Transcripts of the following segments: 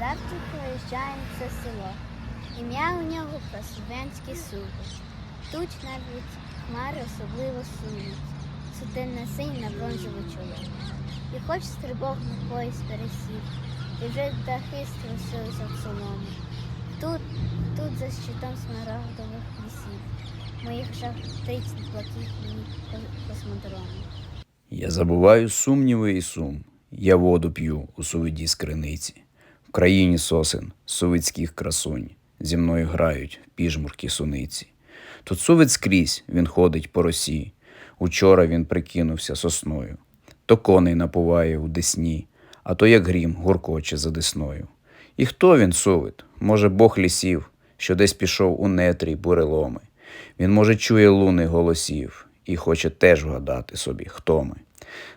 Завтра проїжджаємо це село. Ім'я у нього Просвенський Сувич. Тут навіть хмари особливо сунуть. Сутенна синь на бронзове чоло. І хоч стрибок на поїзд пересів, і вже дахи струсилися в солому. Тут, тут за щитом смарагдових лісів, моїх шахтиць блакитні космодроми. Я забуваю сумніви і сум. Я воду п'ю у сувиді з криниці. В країні сосен, сувицьких красунь. Зі мною грають в піжмурки суниці. Тут сувець скрізь він ходить по росі. Учора він прикинувся сосною. То коней напуває у десні, а то як грім гуркоче за десною. І хто він сувит? Може, Бог лісів, що десь пішов у нетрі буреломи. Він, може, чує луни голосів і хоче теж вгадати собі, хто ми.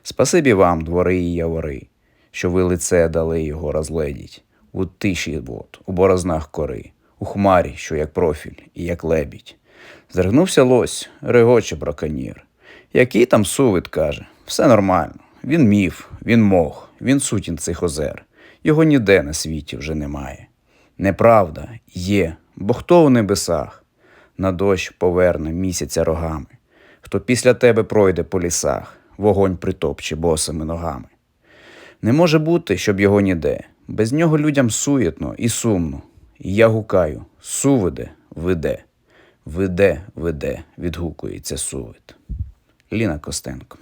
Спасибі вам, двори і явори, що ви лице дали його розледіть. У тиші вод, у борознах кори, у хмарі, що як профіль і як лебідь. Зригнувся лось, регоче браконьєр. Який там сувит, каже, все нормально. Він міф, він мох, він сутін цих озер. Його ніде на світі вже немає. Неправда є, бо хто у небесах на дощ поверне місяця рогами, хто після тебе пройде по лісах, вогонь притопче босими ногами. Не може бути, щоб його ніде. Без нього людям суєтно і сумно. І я гукаю сувиде, веде, веде, веде, відгукується сувид. Ліна Костенко.